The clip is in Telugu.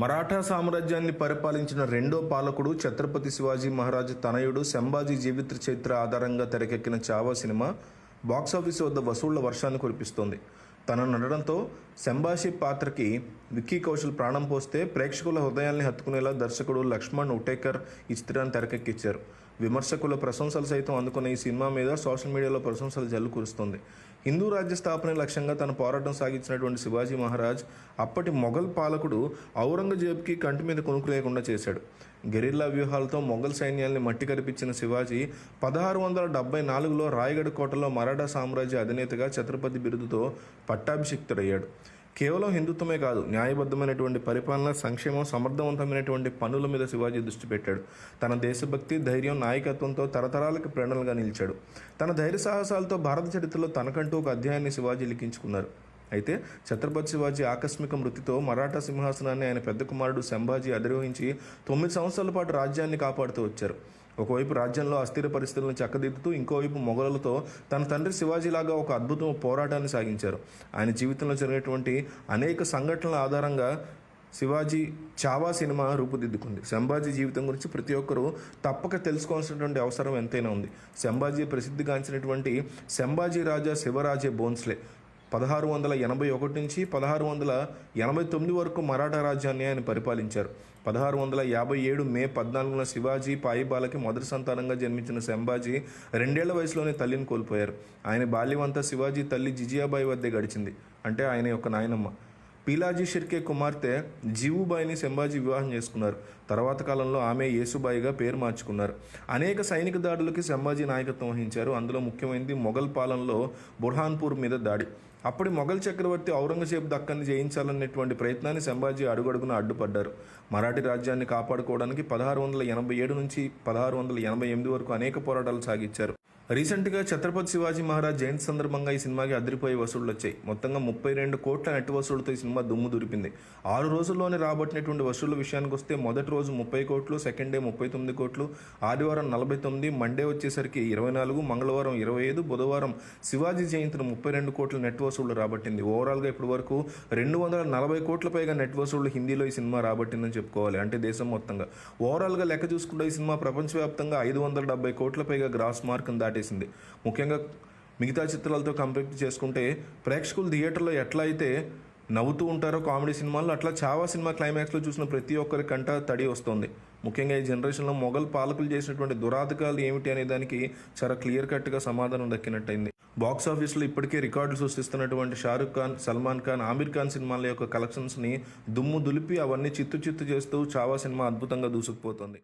మరాఠా సామ్రాజ్యాన్ని పరిపాలించిన రెండో పాలకుడు ఛత్రపతి శివాజీ మహారాజ్ తనయుడు సంభాజీ జీవిత చరిత్ర ఆధారంగా తెరకెక్కిన చావా సినిమా బాక్సాఫీస్ వద్ద వసూళ్ళ వర్షాన్ని కురిపిస్తోంది. తన నడడంతో సంభాషి పాత్రకి విక్కీ కౌశల్ ప్రాణం పోస్తే ప్రేక్షకుల హృదయాల్ని హత్తుకునేలా దర్శకుడు లక్ష్మణ్ ఉటేకర్ ఈ చిత్రాన్ని తెరకెక్కించారు విమర్శకుల ప్రశంసలు సైతం అందుకున్న ఈ సినిమా మీద సోషల్ మీడియాలో ప్రశంసలు జల్లు కురుస్తుంది. హిందూ రాజ్య స్థాపన లక్ష్యంగా తన పోరాటం సాగించినటువంటి శివాజీ మహారాజ్ అప్పటి మొఘల్ పాలకుడు ఔరంగజేబ్కి కంటి మీద కొనుక్కు లేకుండా చేశాడు. గెరిల్లా వ్యూహాలతో మొఘల్ సైన్యాల్ని మట్టి కరిపించిన శివాజీ పదహారు వందల డెబ్బై నాలుగులో రాయగఢ్ కోటలో మరాఠా సామ్రాజ్య అధినేతగా ఛత్రపతి బిరుదుతో పట్టాభిషిక్తుడయ్యాడు. కేవలం హిందుత్వమే కాదు న్యాయబద్ధమైనటువంటి పరిపాలన సంక్షేమం సమర్థవంతమైనటువంటి పనుల మీద శివాజీ దృష్టి పెట్టాడు. తన దేశభక్తి ధైర్యం నాయకత్వంతో తరతరాలకు ప్రేరణలుగా నిలిచాడు. తన ధైర్య సాహసాలతో భారత చరిత్రలో తనకంటూ ఒక అధ్యాయాన్ని శివాజీ లిఖించుకున్నారు. అయితే ఛత్రపతి శివాజీ ఆకస్మిక మృతితో మరాఠా సింహాసనాన్ని ఆయన పెద్ద కుమారుడు సంభాజీ అధిరోహించి తొమ్మిది సంవత్సరాల పాటు రాజ్యాన్ని కాపాడుతూ వచ్చారు. ఒకవైపు రాజ్యంలో అస్థిర పరిస్థితులను చక్కదిద్దుతూ ఇంకోవైపు మొఘలులతో తన తండ్రి శివాజీలాగా ఒక అద్భుతం పోరాటాన్ని సాగించారు. ఆయన జీవితంలో జరిగినటువంటి అనేక సంఘటనల ఆధారంగా శివాజీ చావా సినిమా రూపుదిద్దుకుంది. సంభాజీ జీవితం గురించి ప్రతి ఒక్కరూ తప్పక తెలుసుకోవాల్సినటువంటి అవసరం ఎంతైనా ఉంది. సంభాజీ ప్రసిద్ధిగాంచినటువంటి సంభాజీ రాజా శివరాజే బోన్స్లే. పదహారు వందల ఎనభై ఒకటి నుంచి పదహారు వందల ఎనభై తొమ్మిది వరకు మరాఠా రాజ్యాన్ని ఆయన పరిపాలించారు. పదహారు వందల యాభై ఏడు మే పద్నాలుగున శివాజీ పాయిబాలకి మొదటి సంతానంగా జన్మించిన శంబాజీ రెండేళ్ళ వయసులోనే తల్లిని కోల్పోయారు. ఆయన బాల్యమంతా శివాజీ తల్లి జిజియాబాయి వద్దే గడిచింది. అంటే ఆయన యొక్క నాయనమ్మ. పీలాజీ షిర్కే కుమార్తె జీవుబాయిని సంభాజీ వివాహం చేసుకున్నారు. తర్వాత కాలంలో ఆమె యేసుబాయిగా పేరు మార్చుకున్నారు. అనేక సైనిక దాడులకి సంభాజీ నాయకత్వం వహించారు. అందులో ముఖ్యమైనది మొఘల్ పాలనలో బుర్హాన్పూర్ మీద దాడి. అప్పటి మొఘల్ చక్రవర్తి ఔరంగజేబ్ దక్కన్ని జయించాలనేటువంటి ప్రయత్నాన్ని సంభాజీ అడుగడుగున అడ్డుపడ్డారు. మరాఠీ రాజ్యాన్ని కాపాడుకోవడానికి పదహారు వందల ఎనభై ఏడు నుంచి పదహారు వందల ఎనభై ఎనిమిది వరకు అనేక పోరాటాలు సాగించారు. రీసెంట్గా ఛత్రపతి శివాజీ మహారాజ్ జయంతి సందర్భంగా ఈ సినిమాకి అదిరిపోయే వసూళ్ళు వచ్చాయి. మొత్తంగా ముప్పై రెండు కోట్ల నెట్ వసూళ్ళతో ఈ సినిమా దుమ్ము దురిపింది. ఆరు రోజుల్లోనే రాబట్టినటువంటి వసూళ్ళ విషయానికి వస్తే మొదటి రోజు ముప్పై కోట్లు సెకండ్ డే ముప్పై తొమ్మిది కోట్లు ఆదివారం నలభై తొమ్మిది మండే వచ్చేసరికి ఇరవై నాలుగు మంగళవారం ఇరవై ఐదు బుధవారం శివాజీ జయంతిని ముప్పై రెండు కోట్ల నెట్ వసూళ్ళు రాబట్టింది. ఓవరాల్గా ఇప్పటి వరకు రెండు వందల నలభై కోట్ల పైగా నెట్ వసూళ్ళు హిందీలో ఈ సినిమా రాబట్టిందని చెప్పుకోవాలి. అంటే దేశం మొత్తంగా. ఓవరాల్గా లెక్క చూసుకుంటే ఈ సినిమా ప్రపంచవ్యాప్తంగా ఐదు వందల డెబ్బై కోట్ల పైగా గ్రాస్ మార్క్ను దాటేసింది. ముఖ్యంగా మిగతా చిత్రాలతో కంపేర్ చేసుకుంటే ప్రేక్షకులు థియేటర్లో ఎట్లా అయితే నవ్వుతూ ఉంటారో కామెడీ సినిమాల్లో అట్లా చావా సినిమా క్లైమాక్స్లో చూసిన ప్రతి ఒక్కరి కంట తడి వస్తుంది. ముఖ్యంగా ఈ జనరేషన్లో మొఘల్ పాలకులు చేసినటువంటి దురాధకాలు ఏమిటి అనే దానికి చాలా క్లియర్ కట్గా సమాధానం దక్కినట్టయింది. బాక్స్ ఆఫీస్లో ఇప్పటికే రికార్డులు సృష్టిస్తున్నటువంటి షారుఖ్ ఖాన్ సల్మాన్ ఖాన్ ఆమిర్ ఖాన్ సినిమాల యొక్క కలెక్షన్స్ని దుమ్ము దులిపి అవన్నీ చిత్తు చిత్తు చేస్తూ చావా సినిమా అద్భుతంగా దూసుకుపోతుంది.